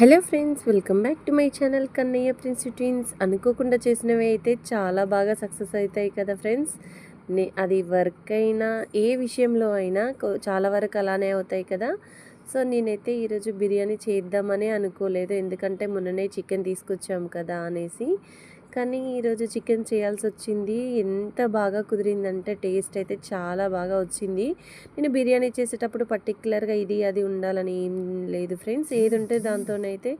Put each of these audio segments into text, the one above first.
Hello friends welcome back to my channel Kannayya prince twins. అనుకోకుండా చేసినవి అయితే చాలా బాగా సక్సెస్ అవుతాయి కదా ఫ్రెండ్స్. నే అది వర్క్ అయినా ఏ విషయంలో అయినా చాలా వరకు అలానే అవుతాయి కదా. సో నేనైతే ఈరోజు బిర్యానీ చేద్దామని అనుకోలేదు. ఎందుకంటే మొన్ననే చికెన్ తీసుకొచ్చాము కదా అనేసి. కానీ ఈరోజు చికెన్ చేయాల్సి వచ్చింది. ఎంత బాగా కుదిరిందంటే టేస్ట్ అయితే చాలా బాగా వచ్చింది. నేను బిర్యానీ చేసేటప్పుడు పర్టికులర్గా ఇది అది ఉండాలని ఏం లేదు ఫ్రెండ్స్. ఏది ఉంటే దాంతోనైతే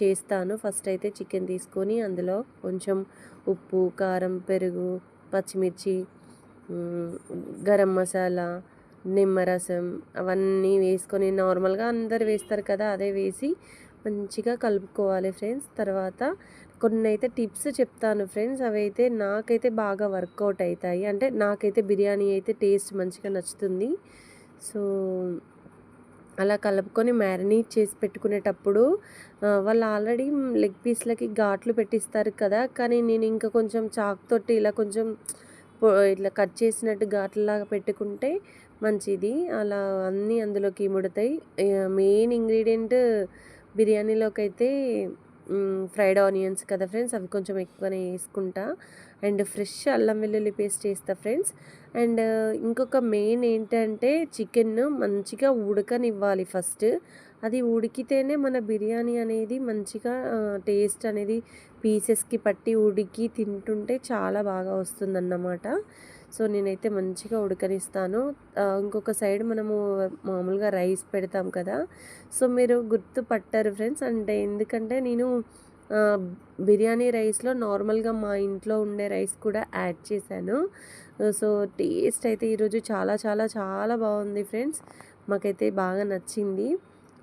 చేస్తాను. ఫస్ట్ అయితే చికెన్ తీసుకొని అందులో కొంచెం ఉప్పు కారం పెరుగు పచ్చిమిర్చి గరం మసాలా నిమ్మరసం అవన్నీ వేసుకొని నార్మల్గా అందరు వేస్తారు కదా అదే వేసి మంచిగా కలుపుకోవాలి ఫ్రెండ్స్. తర్వాత కొన్ని అయితే టిప్స్ చెప్తాను ఫ్రెండ్స్. అవి అయితే నాకైతే బాగా వర్కౌట్ అవుతాయి అంటే నాకైతే బిర్యానీ అయితే టేస్ట్ మంచిగా నచ్చుతుంది. సో అలా కలుపుకొని మ్యారినేట్ చేసి పెట్టుకునేటప్పుడు వాళ్ళు ఆల్రెడీ లెగ్ పీస్లకి ఘాట్లు పెట్టిస్తారు కదా. కానీ నేను ఇంకా కొంచెం చాక్ తోటి ఇలా కొంచెం ఇట్లా కట్ చేసినట్టు ఘాట్లలాగా పెట్టుకుంటే మంచిది. అలా అన్నీ అందులోకి ముడతాయి. మెయిన్ ఇంగ్రీడియంట్ బిర్యానీలోకి అయితే ఫ్రైడ్ ఆనియన్స్ కదా ఫ్రెండ్స్ అవి కొంచెం ఎక్కువనే వేసుకుంటా. అండ్ ఫ్రెష్ అల్లం వెల్లుల్లి పేస్ట్ వేస్తా ఫ్రెండ్స్. అండ్ ఇంకొక మెయిన్ ఏంటంటే చికెన్ మంచిగా ఉడకనివ్వాలి ఫస్ట్. అది ఉడికితేనే మన బిర్యానీ అనేది మంచిగా టేస్ట్ అనేది పీసెస్కి పట్టి ఉడికి తింటుంటే చాలా బాగా వస్తుందన్నమాట. సో నేనైతే మంచిగా ఉడకనిస్తాను. ఇంకొక సైడ్ మనము మామూలుగా రైస్ పెడతాం కదా. సో మీరు గుర్తుపట్టారు ఫ్రెండ్స్. అంటే ఎందుకంటే నేను బిర్యానీ రైస్లో నార్మల్గా మా ఇంట్లో ఉండే రైస్ కూడా యాడ్ చేశాను. సో టేస్ట్ అయితే ఈరోజు చాలా చాలా చాలా బాగుంది ఫ్రెండ్స్. మాకైతే బాగా నచ్చింది.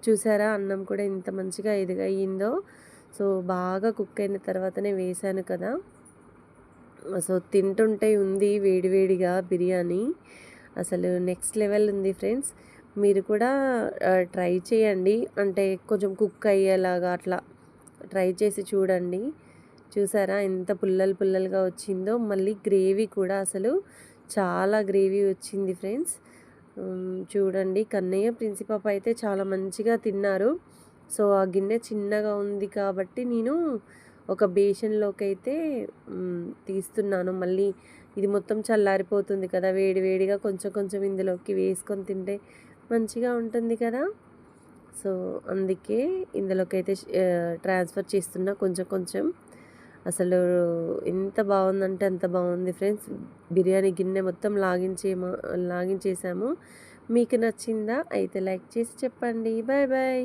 చూసారా? అన్నం కూడా ఇంత మంచిగా ఎదుగయిందో సో బాగా కుక్ అయిన తర్వాతనే వేశాను కదా. సో తింటుంటే ఉంది వేడివేడిగా బిర్యానీ. అసలు నెక్స్ట్ లెవెల్ ఉంది ఫ్రెండ్స్. మీరు కూడా ట్రై చేయండి. అంటే కొంచెం కుక్ అయ్యేలాగా అట్లా ట్రై చేసి చూడండి. చూసారా ఎంత పుల్లలు పుల్లలుగా వచ్చిందో. మళ్ళీ గ్రేవీ కూడా అసలు చాలా గ్రేవీ వచ్చింది ఫ్రెండ్స్. చూడండి. కన్నయ్య ప్రిన్సిపాప అయితే చాలా మంచిగా తిన్నారు. సో ఆ గిన్నె చిన్నగా ఉంది కాబట్టి నేను ఒక బేషన్లోకి అయితే తీస్తున్నాను. మళ్ళీ ఇది మొత్తం చల్లారిపోతుంది కదా వేడి వేడిగా కొంచెం కొంచెం ఇందులోకి వేసుకొని తింటే మంచిగా ఉంటుంది కదా. సో అందుకే ఇందులోకి అయితే ట్రాన్స్ఫర్ చేస్తున్నా కొంచెం కొంచెం. అసలు ఎంత బాగుందంటే అంత బాగుంది ఫ్రెండ్స్. బిర్యానీ గిన్నె మొత్తం లాగించేమో లాగించేసాము. మీకు నచ్చిందా అయితే లైక్ చేసి చెప్పండి. Bye bye.